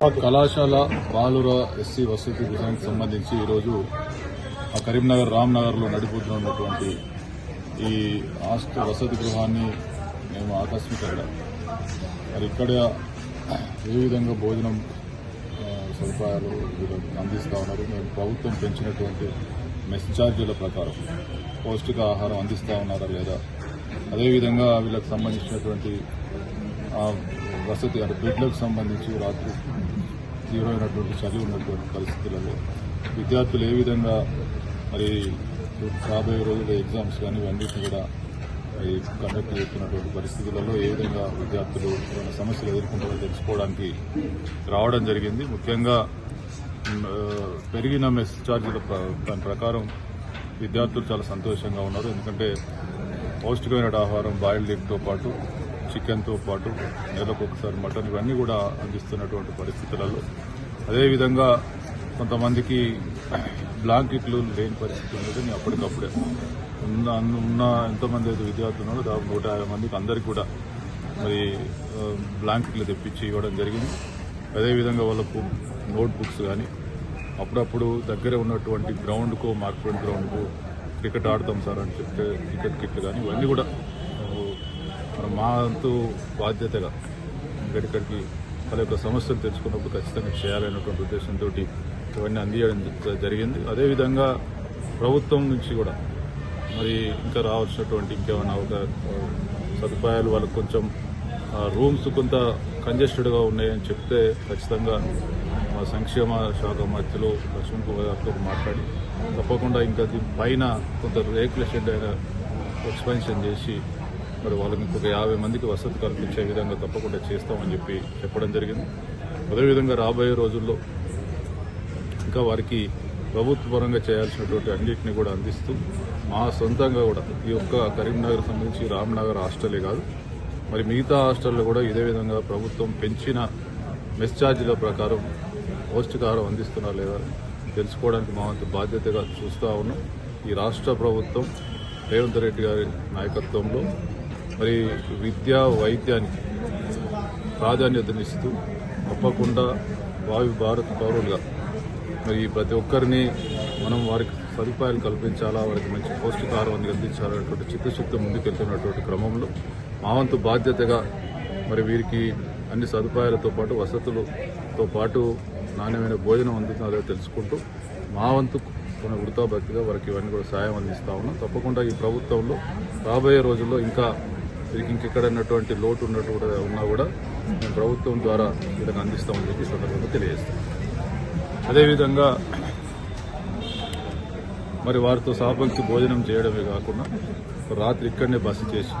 కళాశాల బాలుర ఎస్సీ వసతి గృహానికి సంబంధించి ఈరోజు ఆ కరీంనగర్ రామ్నగర్లో నడిపోతున్నటువంటి ఈ ఆస్తి వసతి గృహాన్ని మేము ఆకస్మికంగా మరి ఇక్కడ ఏ విధంగా భోజనం సదుపాయాలు వీళ్ళకి అందిస్తూ ఉన్నారు? మేము ప్రభుత్వం పెంచినటువంటి మెస్ ఛార్జీల ప్రకారం పౌష్టిక ఆహారం అందిస్తూ ఉన్నారా లేదా? అదేవిధంగా వీళ్ళకి సంబంధించినటువంటి వసతి అంటే బిడ్లకు సంబంధించి రాత్రి తీవ్రమైనటువంటి చలి ఉన్నటువంటి పరిస్థితులలో విద్యార్థులు ఏ విధంగా మరి రాబోయే రోజుల్లో ఎగ్జామ్స్ కానీ ఇవన్నిటిని కూడా మరి కండక్ట్ చేస్తున్నటువంటి పరిస్థితులలో ఏ విధంగా విద్యార్థులు ఏమైనా సమస్యలు ఎదుర్కొంటారో తెలుసుకోవడానికి రావడం జరిగింది. ముఖ్యంగా పెరిగిన మెస్ ఛార్జీల ప్ర- దాని ప్రకారం విద్యార్థులు చాలా సంతోషంగా ఉన్నారు. ఎందుకంటే పౌష్టికమైన ఆహారం బాయిల్డ్ ఎగ్తో పాటు చికెన్తో పాటు నెలకు ఒకసారి మటన్ ఇవన్నీ కూడా అందిస్తున్నటువంటి పరిస్థితులలో. అదేవిధంగా కొంతమందికి బ్లాంకెట్లు లేని పరిస్థితి ఉన్నది. అప్పటికప్పుడే ఉన్న ఉన్న ఎంతమంది అయితే విద్యార్థులు ఉన్నారో దాదాపు నూట యాభై మందికి అందరికీ కూడా మరి బ్లాంకెట్లు తెప్పించి ఇవ్వడం జరిగింది. అదేవిధంగా వాళ్ళకు నోట్ బుక్స్ కానీ అప్పుడప్పుడు దగ్గర ఉన్నటువంటి గ్రౌండ్కు మార్కెట్ గ్రౌండ్కు క్రికెట్ ఆడతాం సార్ అని చెప్తే క్రికెట్ కిట్లు కానీ ఇవన్నీ కూడా మరి మా వంతు బాధ్యతగా ఇక్కడిక్కడికి వాళ్ళ యొక్క సమస్యలు తెలుసుకున్నప్పుడు ఖచ్చితంగా చేయాలనేటువంటి ఉద్దేశంతో ఇవన్నీ అందియడం జ- జరిగింది. అదేవిధంగా ప్రభుత్వం నుంచి కూడా మరి ఇంకా రావాల్సినటువంటి ఇంకేమైనా ఒక సదుపాయాలు వాళ్ళకి కొంచెం రూమ్స్ కొంత కంజెస్టెడ్గా ఉన్నాయని చెప్తే ఖచ్చితంగా మా సంక్షేమ శాఖ మధ్యలో లక్ష్మణ్ కుమార్ గారితో మాట్లాడి తప్పకుండా ఇంకా దీని పైన కొంత రేకుల షెడ్ అయినా ఎక్స్పెన్షన్ చేసి మరి వాళ్ళకి ఇంకొక యాభై మందికి వసతి కల్పించే విధంగా తప్పకుండా చేస్తామని చెప్పి చెప్పడం జరిగింది. అదేవిధంగా రాబోయే రోజుల్లో ఇంకా వారికి ప్రభుత్వపరంగా చేయాల్సినటువంటి అన్నింటినీ కూడా అందిస్తూ మా సొంతంగా కూడా ఈ యొక్క కరీంనగర్ సంబంధించి రామ్నగర్ హాస్టలే కాదు మరి మిగతా హాస్టల్లో కూడా ఇదే విధంగా ప్రభుత్వం పెంచిన మెస్ ఛార్జీల ప్రకారం పౌష్టికాహారం అందిస్తున్నా లేదా తెలుసుకోవడానికి మా వంతు బాధ్యతగా చూస్తూ ఉన్నాం. ఈ రాష్ట్ర ప్రభుత్వం రేవంత్ రెడ్డి గారి నాయకత్వంలో మరి విద్య వైద్యానికి ప్రాధాన్యతనిస్తూ తప్పకుండా భావి భారత్ పౌరులుగా మరి ప్రతి ఒక్కరిని మనం వారికి సదుపాయాలు కల్పించాలా వారికి మంచి పౌష్టికాహారం అందించాలనేటువంటి చిత్తశుద్ధి ముందుకెళ్తున్నటువంటి క్రమంలో మా వంతు బాధ్యతగా మరి వీరికి అన్ని సదుపాయాలతో పాటు వసతులతో పాటు నాణ్యమైన భోజనం అందుతుందో తెలుసుకుంటూ మా వంతు మన ఉడతా వారికి ఇవన్నీ కూడా సాయం అందిస్తా ఉన్నాం. తప్పకుండా ఈ ప్రభుత్వంలో రాబోయే రోజుల్లో ఇంకా వీరికి ఇంకెక్కడన్నటువంటి లోటు ఉన్నట్టు కూడా ఉన్నా కూడా మేము ప్రభుత్వం ద్వారా వీళ్ళకి అందిస్తామని చెప్పి సందర్భంగా తెలియజేస్తాం. అదేవిధంగా మరి వారితో సహపంక్తి భోజనం చేయడమే కాకుండా ఒక రాత్రి ఇక్కడనే బస చేసి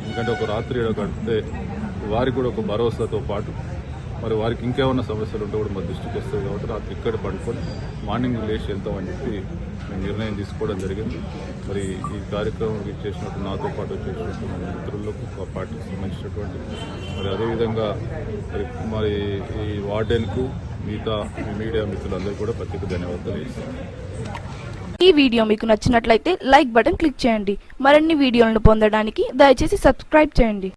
ఎందుకంటే ఒక రాత్రి కడితే గడిపితే వారికి కూడా ఒక భరోసాతో పాటు మరి వారికి ఇంకేమైనా సమస్యలు ఉంటే కూడా మా దృష్టికి చేస్తారు కాబట్టి రాత్రి ఇక్కడ పడుకొని మార్నింగ్ లేచి వెళ్తామని చెప్పి మేము నిర్ణయం తీసుకోవడం జరిగింది. మరి ఈ కార్యక్రమం చేసినట్టు నాతో పాటు చేసినటువంటి మిత్రులకు పార్టీకి సంబంధించినటువంటి మరి అదేవిధంగా మరి మరి ఈ వార్డెన్కు మిగతా మీడియా మిత్రులందరూ కూడా ప్రత్యేక ధన్యవాదాలు ఈ వీడియో మీకు నచ్చినట్లయితే లైక్ బటన్ క్లిక్ చేయండి. మరిన్ని వీడియోలను పొందడానికి దయచేసి సబ్స్క్రైబ్ చేయండి.